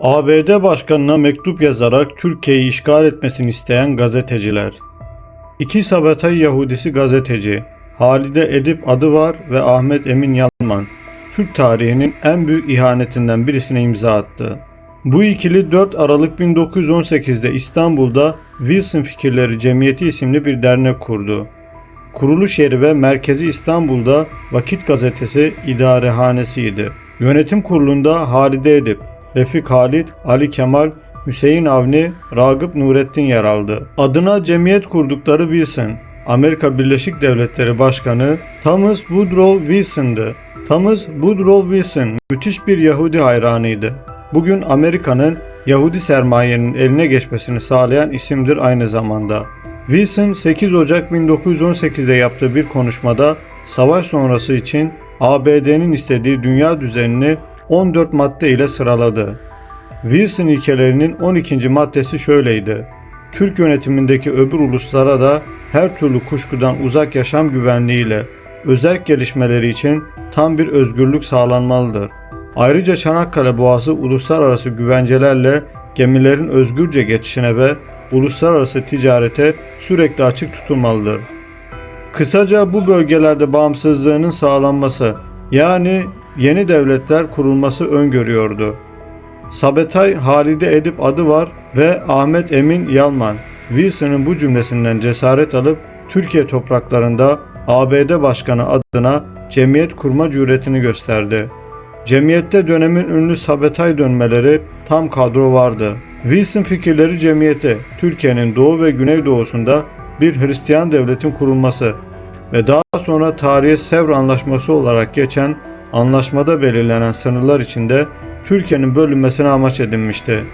ABD Başkanı'na mektup yazarak Türkiye'yi işgal etmesini isteyen gazeteciler. İki Sabatay Yahudisi gazeteci Halide Edip adı var ve Ahmet Emin Yalman, Türk tarihinin en büyük ihanetinden birisine imza attı. Bu ikili 4 Aralık 1918'de İstanbul'da Wilson Fikirleri Cemiyeti isimli bir dernek kurdu. Kuruluş yeri ve merkezi İstanbul'da Vakit Gazetesi idarehanesiydi. Yönetim kurulunda Halide Edip, Refik Halit, Ali Kemal, Hüseyin Avni, Ragıp Nurettin yer aldı. Adına cemiyet kurdukları Wilson, Amerika Birleşik Devletleri Başkanı Thomas Woodrow Wilson'dı. Thomas Woodrow Wilson müthiş bir Yahudi hayranıydı. Bugün Amerika'nın Yahudi sermayenin eline geçmesini sağlayan isimdir aynı zamanda. Wilson 8 Ocak 1918'de yaptığı bir konuşmada savaş sonrası için ABD'nin istediği dünya düzenini 14 madde ile sıraladı. Wilson ilkelerinin 12. maddesi şöyleydi. Türk yönetimindeki öbür uluslara da her türlü kuşkudan uzak yaşam güvenliğiyle özel gelişmeleri için tam bir özgürlük sağlanmalıdır. Ayrıca Çanakkale Boğazı uluslararası güvencelerle gemilerin özgürce geçişine ve uluslararası ticarete sürekli açık tutulmalıdır. Kısaca bu bölgelerde bağımsızlığının sağlanması yani yeni devletler kurulması öngörüyordu. Sabetay Halide Edip adı var ve Ahmet Emin Yalman, Wilson'ın bu cümlesinden cesaret alıp Türkiye topraklarında ABD Başkanı adına cemiyet kurma cüretini gösterdi. Cemiyette dönemin ünlü Sabetay dönmeleri tam kadro vardı. Wilson Fikirleri Cemiyeti, Türkiye'nin doğu ve güneydoğusunda bir Hristiyan devletin kurulması ve daha sonra tarihe Sevr Anlaşması olarak geçen anlaşmada belirlenen sınırlar içinde Türkiye'nin bölünmesine amaç edinmişti.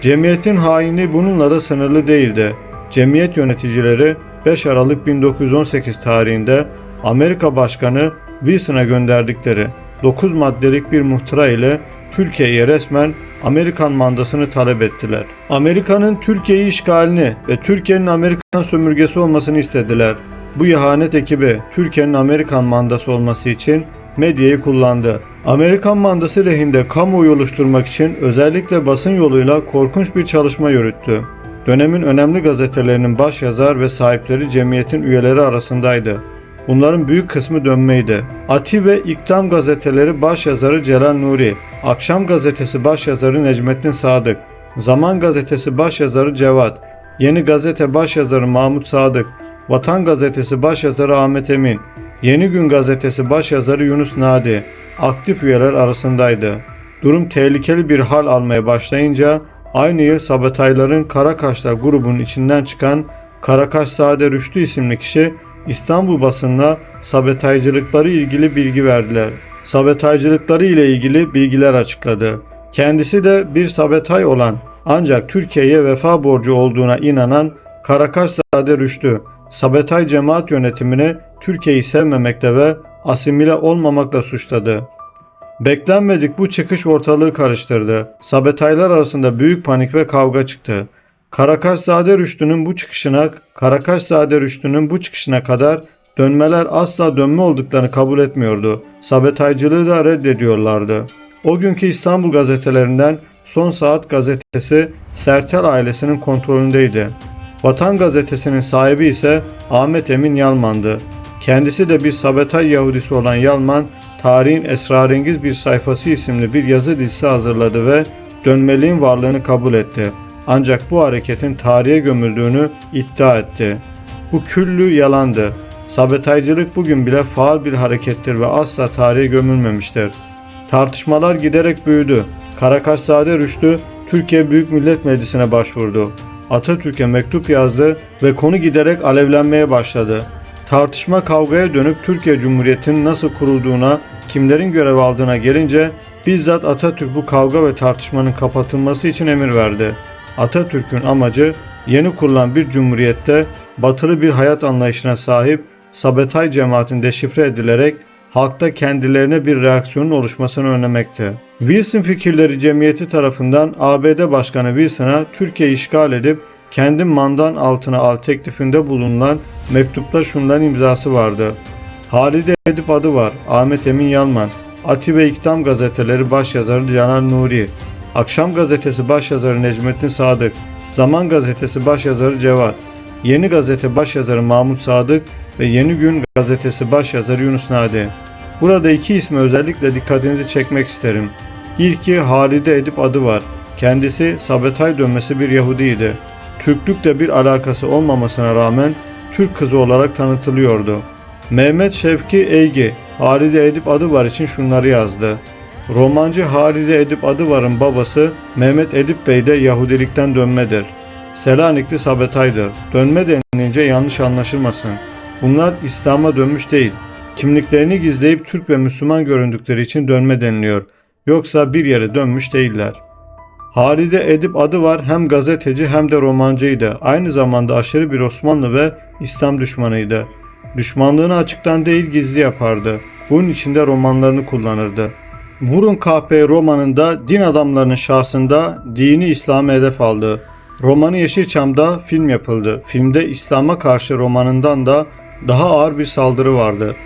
Cemiyetin hainliği bununla da sınırlı değildi. Cemiyet yöneticileri 5 Aralık 1918 tarihinde Amerika Başkanı Wilson'a gönderdikleri 9 maddelik bir muhtıra ile Türkiye'ye resmen Amerikan mandasını talep ettiler. Amerika'nın Türkiye'yi işgalini ve Türkiye'nin Amerikan sömürgesi olmasını istediler. Bu ihanet ekibi Türkiye'nin Amerikan mandası olması için medyayı kullandı. Amerikan mandası lehinde kamuoyu oluşturmak için özellikle basın yoluyla korkunç bir çalışma yürüttü. Dönemin önemli gazetelerinin baş yazar ve sahipleri cemiyetin üyeleri arasındaydı. Bunların büyük kısmı dönmeydi. Ati ve İktam gazeteleri baş yazarı Celal Nuri, Akşam gazetesi baş yazarı Necmettin Sadık, Zaman gazetesi baş yazarı Cevat, Yeni gazete baş yazarı Mahmut Sadık, Vatan gazetesi baş yazarı Ahmet Emin, Yeni Gün gazetesi baş yazarı Yunus Nadi aktif üyeler arasındaydı. Durum tehlikeli bir hal almaya başlayınca aynı yıl Sabatayların Karakaşlar grubunun içinden çıkan Karakaş Sade Rüştü isimli kişi İstanbul basınına sabetaycılıkları ilgili bilgi verdiler. Sabetaycılıkları ile ilgili bilgiler açıkladı. Kendisi de bir sabetay olan ancak Türkiye'ye vefa borcu olduğuna inanan Karakaşzade Rüştü, Sabetay cemaat yönetimini Türkiye'yi sevmemekle ve asimile olmamakla suçladı. Beklenmedik bu çıkış ortalığı karıştırdı. Sabetaylar arasında büyük panik ve kavga çıktı. Karakaşzade Rüştü'nün bu çıkışına, Karakaşzade Rüştü'nün bu çıkışına kadar dönmeler asla dönme olduklarını kabul etmiyordu. Sabetaycılığı da reddediyorlardı. O günkü İstanbul gazetelerinden Son Saat gazetesi Sertel ailesinin kontrolündeydi. Vatan gazetesinin sahibi ise Ahmet Emin Yalman'dı. Kendisi de bir Sabetay Yahudisi olan Yalman, tarihin esrarengiz bir sayfası isimli bir yazı dizisi hazırladı ve dönmeliğin varlığını kabul etti. Ancak bu hareketin tarihe gömüldüğünü iddia etti. Bu küllü yalandı. Sabetaycılık bugün bile faal bir harekettir ve asla tarihe gömülmemiştir. Tartışmalar giderek büyüdü. Karakaşzade Rüştü Türkiye Büyük Millet Meclisi'ne başvurdu. Atatürk'e mektup yazdı ve konu giderek alevlenmeye başladı. Tartışma kavgaya dönüp Türkiye Cumhuriyeti'nin nasıl kurulduğuna, kimlerin görev aldığına gelince bizzat Atatürk bu kavga ve tartışmanın kapatılması için emir verdi. Atatürk'ün amacı yeni kurulan bir cumhuriyette batılı bir hayat anlayışına sahip Sabetay cemaatin deşifre edilerek halkta kendilerine bir reaksiyonun oluşmasını önlemekti. Wilson Fikirleri Cemiyeti tarafından ABD Başkanı Wilson'a Türkiye işgal edip kendi mandan altına al teklifinde bulunan mektupta şunların imzası vardı. Halide Edip adı var. Ahmet Emin Yalman. Ati ve İktam gazeteleri başyazarı Canan Nuri. Akşam Gazetesi başyazarı Necmettin Sadık, Zaman Gazetesi başyazarı Cevat, Yeni Gazete başyazarı Mahmut Sadık ve Yeni Gün Gazetesi başyazarı Yunus Nadi. Burada iki ismi özellikle dikkatinizi çekmek isterim. İlki Halide Edip adı var. Kendisi Sabetay dönmesi bir Yahudiydi. Türklükle bir alakası olmamasına rağmen Türk kızı olarak tanıtılıyordu. Mehmet Şevki Eygi, Halide Edip adı var için şunları yazdı. Romancı Halide Edip Adıvar'ın babası Mehmet Edip Bey de Yahudilikten dönmedir. Selanikli Sabetay'dır. Dönme denilince yanlış anlaşılmasın. Bunlar İslam'a dönmüş değil. Kimliklerini gizleyip Türk ve Müslüman göründükleri için dönme deniliyor. Yoksa bir yere dönmüş değiller. Halide Edip adı var hem gazeteci hem de romancıydı. Aynı zamanda aşırı bir Osmanlı ve İslam düşmanıydı. Düşmanlığını açıktan değil gizli yapardı. Bunun için de romanlarını kullanırdı. Vurun KP romanında din adamlarının şahsında dini İslam'ı hedef aldı. Romanı Yeşilçam'da film yapıldı. Filmde İslam'a karşı romanından da daha ağır bir saldırı vardı.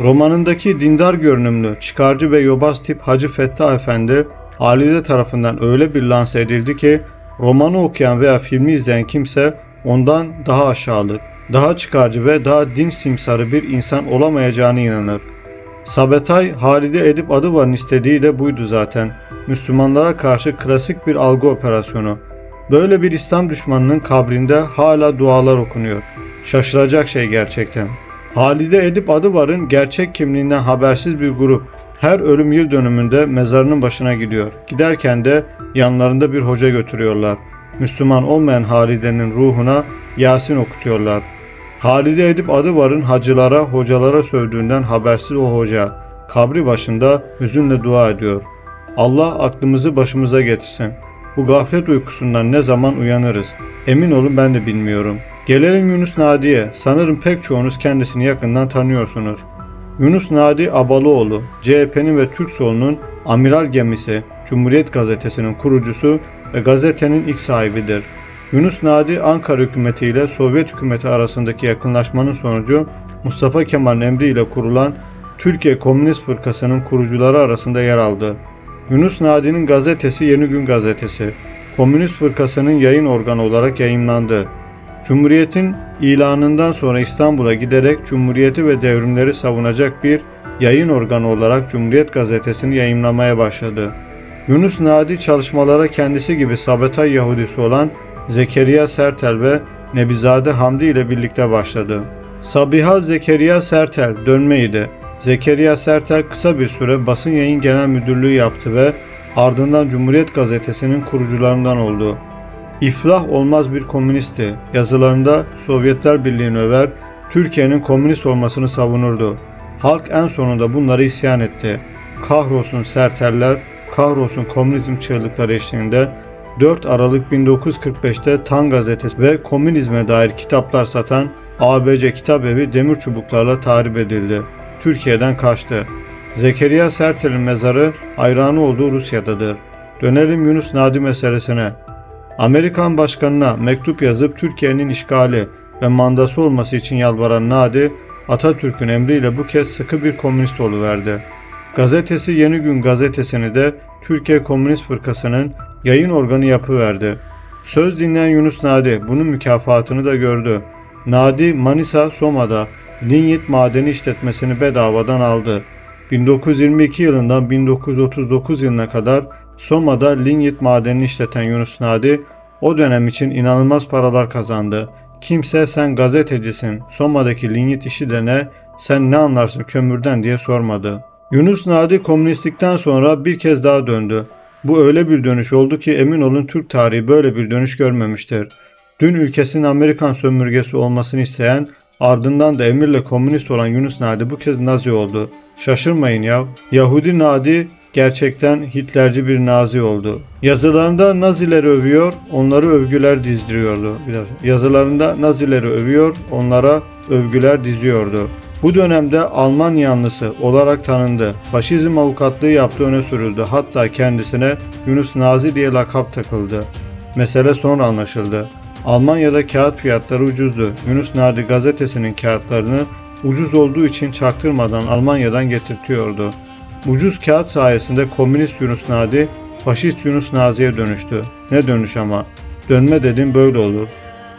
Romanındaki dindar görünümlü, çıkarcı ve yobaz tip Hacı Fettah Efendi, Halide tarafından öyle bir lanse edildi ki, romanı okuyan veya filmi izleyen kimse ondan daha aşağılık, daha çıkarcı ve daha din simsarı bir insan olamayacağına inanır. Sabetay, Halide Edip adı varın istediği de buydu zaten. Müslümanlara karşı klasik bir algı operasyonu. Böyle bir İslam düşmanının kabrinde hala dualar okunuyor. Şaşıracak şey gerçekten. Halide Edip adı varın gerçek kimliğinden habersiz bir grup. Her ölüm yıl dönümünde mezarının başına gidiyor. Giderken de yanlarında bir hoca götürüyorlar. Müslüman olmayan Halide'nin ruhuna Yasin okutuyorlar. Halide Edip adı varın hacılara, hocalara sövdüğünden habersiz o hoca. Kabri başında hüzünle dua ediyor. Allah aklımızı başımıza getirsin. Bu gaflet uykusundan ne zaman uyanırız? Emin olun ben de bilmiyorum. Gelelim Yunus Nadi'ye. Sanırım pek çoğunuz kendisini yakından tanıyorsunuz. Yunus Nadi Abalıoğlu, CHP'nin ve Türk solunun amiral gemisi, Cumhuriyet Gazetesi'nin kurucusu ve gazetenin ilk sahibidir. Yunus Nadi Ankara hükümeti ile Sovyet hükümeti arasındaki yakınlaşmanın sonucu Mustafa Kemal'in emriyle kurulan Türkiye Komünist Fırkası'nın kurucuları arasında yer aldı. Yunus Nadi'nin gazetesi Yeni Gün Gazetesi, Komünist Fırkası'nın yayın organı olarak yayımlandı. Cumhuriyet'in ilanından sonra İstanbul'a giderek Cumhuriyeti ve devrimleri savunacak bir yayın organı olarak Cumhuriyet Gazetesi'ni yayımlamaya başladı. Yunus Nadi çalışmalara kendisi gibi Sabetay Yahudisi olan Zekeriya Sertel ve Nebizade Hamdi ile birlikte başladı. Sabiha Zekeriya Sertel dönmeydi. Zekeriya Sertel kısa bir süre basın yayın genel müdürlüğü yaptı ve ardından Cumhuriyet Gazetesi'nin kurucularından oldu. İflah olmaz bir komünisti. Yazılarında Sovyetler Birliği'ni över, Türkiye'nin komünist olmasını savunurdu. Halk en sonunda bunları isyan etti. Kahrolsun serteller, kahrolsun komünizm çığlıkları eşliğinde 4 Aralık 1945'te Tan gazetesi ve komünizme dair kitaplar satan ABC Kitap Evi demir çubuklarla tahrip edildi. Türkiye'den kaçtı. Zekeriya Sertel'in mezarı hayranı olduğu Rusya'dadır. Dönelim Yunus Nadi meselesine. Amerikan başkanına mektup yazıp Türkiye'nin işgali ve mandası olması için yalvaran Nadi, Atatürk'ün emriyle bu kez sıkı bir komünist oluverdi. Gazetesi Yeni Gün gazetesini de Türkiye Komünist Fırkası'nın yayın organı yapıverdi. Söz dinleyen Yunus Nadi bunun mükafatını da gördü. Nadi Manisa Soma'da linyit madeni işletmesini bedavadan aldı. 1922 yılından 1939 yılına kadar Soma'da linyit madenini işleten Yunus Nadi o dönem için inanılmaz paralar kazandı. Kimse sen gazetecisin, Soma'daki linyit işi de ne, sen ne anlarsın kömürden diye sormadı. Yunus Nadi komünistlikten sonra bir kez daha döndü. Bu öyle bir dönüş oldu ki emin olun Türk tarihi böyle bir dönüş görmemiştir. Dün ülkesinin Amerikan sömürgesi olmasını isteyen, ardından da emirle komünist olan Yunus Nadi bu kez Nazi oldu. Şaşırmayın ya. Yahudi Nadi gerçekten Hitlerci bir Nazi oldu. Yazılarında Nazileri övüyor, onları övgüler dizdiriyordu. Biraz. Yazılarında Nazileri övüyor, onlara övgüler diziyordu. Bu dönemde Alman yanlısı olarak tanındı. Faşizm avukatlığı yaptığı öne sürüldü. Hatta kendisine Yunus Nazi diye lakap takıldı. Mesele sonra anlaşıldı. Almanya'da kağıt fiyatları ucuzdu. Yunus Nadi gazetesinin kağıtlarını ucuz olduğu için çaktırmadan Almanya'dan getirtiyordu. Ucuz kağıt sayesinde komünist Yunus Nadi Faşist Yunus Nazi'ye dönüştü. Ne dönüş ama. Dönme dedim böyle olur.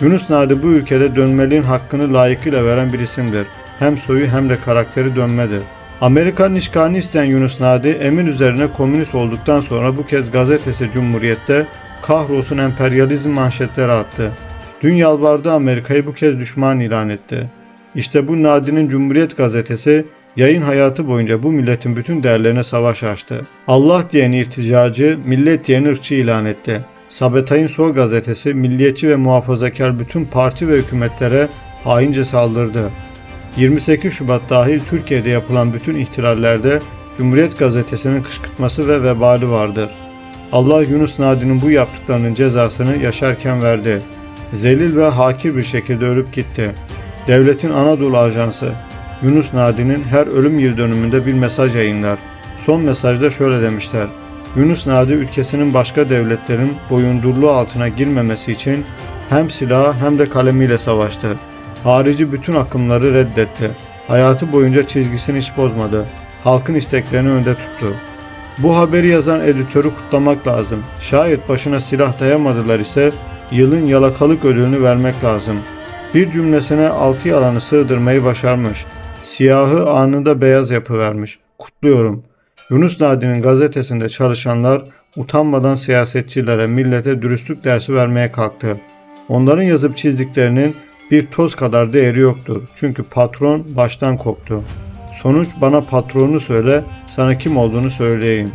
Yunus Nadi bu ülkede dönmeliğin hakkını layıkıyla veren bir isimdir. Hem soyu hem de karakteri dönmedir. Amerika'nın işgalini isteyen Yunus Nadi, emir üzerine komünist olduktan sonra bu kez gazetesi Cumhuriyet'te kahrolsun emperyalizm manşetleri attı. Dün yalvardı Amerika'yı bu kez düşman ilan etti. İşte bu Nadi'nin Cumhuriyet gazetesi yayın hayatı boyunca bu milletin bütün değerlerine savaş açtı. Allah diyen irticacı, millet diyen ırkçı ilan etti. Sabetay'ın Sol gazetesi milliyetçi ve muhafazakar bütün parti ve hükümetlere haince saldırdı. 28 Şubat dahil Türkiye'de yapılan bütün ihtilallerde Cumhuriyet gazetesinin kışkırtması ve vebali vardır. Allah Yunus Nadi'nin bu yaptıklarının cezasını yaşarken verdi. Zelil ve hakir bir şekilde ölüp gitti. Devletin Anadolu Ajansı Yunus Nadi'nin her ölüm yıl dönümünde bir mesaj yayınlar. Son mesajda şöyle demişler. Yunus Nadi ülkesinin başka devletlerin boyundurluğu altına girmemesi için hem silah hem de kalemiyle savaştı. Harici bütün akımları reddetti. Hayatı boyunca çizgisini hiç bozmadı. Halkın isteklerini önde tuttu. Bu haberi yazan editörü kutlamak lazım. Şayet başına silah dayamadılar ise yılın yalakalık ödülünü vermek lazım. Bir cümlesine altı yalanı sığdırmayı başarmış. Siyahı anında beyaz yapıvermiş. Kutluyorum. Yunus Nadi'nin gazetesinde çalışanlar utanmadan siyasetçilere, millete dürüstlük dersi vermeye kalktı. Onların yazıp çizdiklerinin bir toz kadar değeri yoktur. Çünkü patron baştan koptu. Sonuç bana patronu söyle, sana kim olduğunu söyleyeyim.